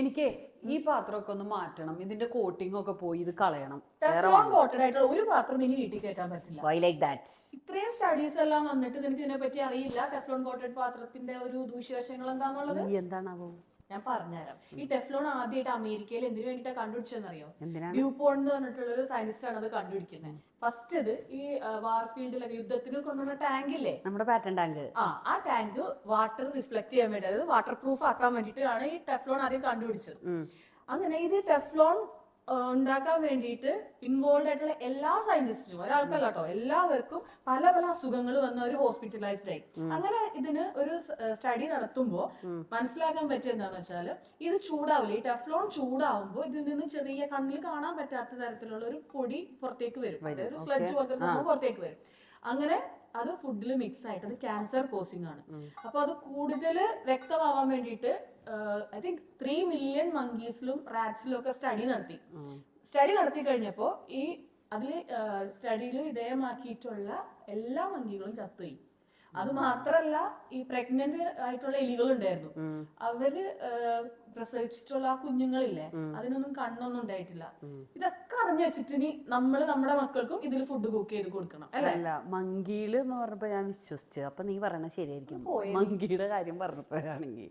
എനിക്ക് ഈ പാത്രമൊക്കെ ഒന്ന് മാറ്റണം. ഇതിന്റെ കോട്ടിംഗ് ഒക്കെ പോയി ഇത് കളയണം. വേറെ ടെഫ്ലോൺ കോട്ടഡ് ആയിട്ടുള്ള ഒരു പാത്രം ഇനി വീട്ടിൽ കയറ്റാൻ പറ്റില്ല. വൈ ലൈക്ക് ദാറ്റ് ഇത്രയും സ്റ്റഡീസ് എല്ലാം വന്നിട്ട് നിനക്ക് ഇതിനെ പറ്റി അറിയില്ല? ടെഫ്ലോൺ കോട്ടഡ് പാത്രത്തിന്റെ ഒരു ദൂഷ്യവശങ്ങൾ എന്താന്നുള്ളത്? ഈ എന്താണാവോ? ഞാൻ പറഞ്ഞുതരാം. ഈ ടെഫ്ലോൺ ആദ്യമായിട്ട് അമേരിക്കയിൽ എന്തിനു വേണ്ടിയിട്ടാണ് കണ്ടുപിടിച്ചതെന്നറിയോ? ഡ്യൂപോൺ എന്ന് പറഞ്ഞിട്ടുള്ള ഒരു സയന്റിസ്റ്റ് ആണ് അത് കണ്ടുപിടിക്കുന്നത് ഫസ്റ്റ് ഇത് ഈ വാർഫീൽഡിലൊക്കെ യുദ്ധത്തിന് കൊണ്ടുവന്ന ടാങ്ക് ഇല്ലേ? നമ്മുടെ പാറ്റൻ ടാങ്ക് ആ ആ ടാങ്ക് വാട്ടർ റിഫ്ലക്ട് ചെയ്യാൻ വേണ്ടി അതായത് വാട്ടർ പ്രൂഫ് ആക്കാൻ വേണ്ടിയിട്ടാണ് ഈ ടെഫ്ലോൺ ആദ്യം കണ്ടുപിടിച്ചത്. അങ്ങനെ ഇത് ടെഫ്ലോൺ ഉണ്ടാക്കാൻ വേണ്ടിയിട്ട് ഇൻവോൾവ് ആയിട്ടുള്ള എല്ലാ സയന്റിസ്റ്റും ഒരാൾക്കല്ല കേട്ടോ എല്ലാവർക്കും പല പല അസുഖങ്ങൾ വന്ന ഒരു ഹോസ്പിറ്റലൈസ്ഡ് ആയി. അങ്ങനെ ഇതിന് ഒരു സ്റ്റഡി നടത്തുമ്പോൾ മനസ്സിലാക്കാൻ പറ്റിയ എന്താണെന്ന് വെച്ചാൽ ഇത് ചൂടാവില്ല ഈ ടെഫ്ലോൺ ചൂടാവുമ്പോൾ ഇതിൽ നിന്ന് ചെറിയ കണ്ണിൽ കാണാൻ പറ്റാത്ത തരത്തിലുള്ള ഒരു പൊടി പുറത്തേക്ക് വരും. ഒരു സ്ലഡ്ജ് പോലത്തെ സംഭവം പുറത്തേക്ക് വരും. അങ്ങനെ അത് ഫുഡിൽ മിക്സ് ആയിട്ട് അത് ക്യാൻസർ കോസിംഗ് ആണ്. അപ്പൊ അത് കൂടുതൽ വ്യക്തമാവാൻ വേണ്ടിയിട്ട് ഐ തിങ്ക് ത്രീ മില്യൺ മങ്കീസിലും റാറ്റ്സിലും ഒക്കെ സ്റ്റഡി നടത്തി. സ്റ്റഡി നടത്തി കഴിഞ്ഞപ്പോ ഈ അതിൽ സ്റ്റഡിയിൽ വിധേയമാക്കിയിട്ടുള്ള എല്ലാ മങ്കികളും ചത്തുപോയി. അത് മാത്രല്ല ഈ പ്രഗ്നന്റ് ആയിട്ടുള്ള എലികൾ ഉണ്ടായിരുന്നു. അവർ പ്രസവിച്ചിട്ടുള്ള ആ കുഞ്ഞുങ്ങളില്ലേ അതിനൊന്നും കണ്ണൊന്നും ഉണ്ടായിട്ടില്ല. ഇതൊക്കെ അറിഞ്ഞു വെച്ചിട്ട് ഇനി നമ്മൾ നമ്മുടെ മക്കൾക്കും ഇതിൽ ഫുഡ് കുക്ക് ചെയ്ത് കൊടുക്കണം അല്ലെ? അല്ല മങ്കിയിൽ എന്ന് പറഞ്ഞപ്പോ ഞാൻ വിശ്വസിച്ചു അപ്പൊ നീ പറയണ ശരിയായിരിക്കും. മങ്കിയുടെ കാര്യം പറഞ്ഞപ്പോഴാണെങ്കിൽ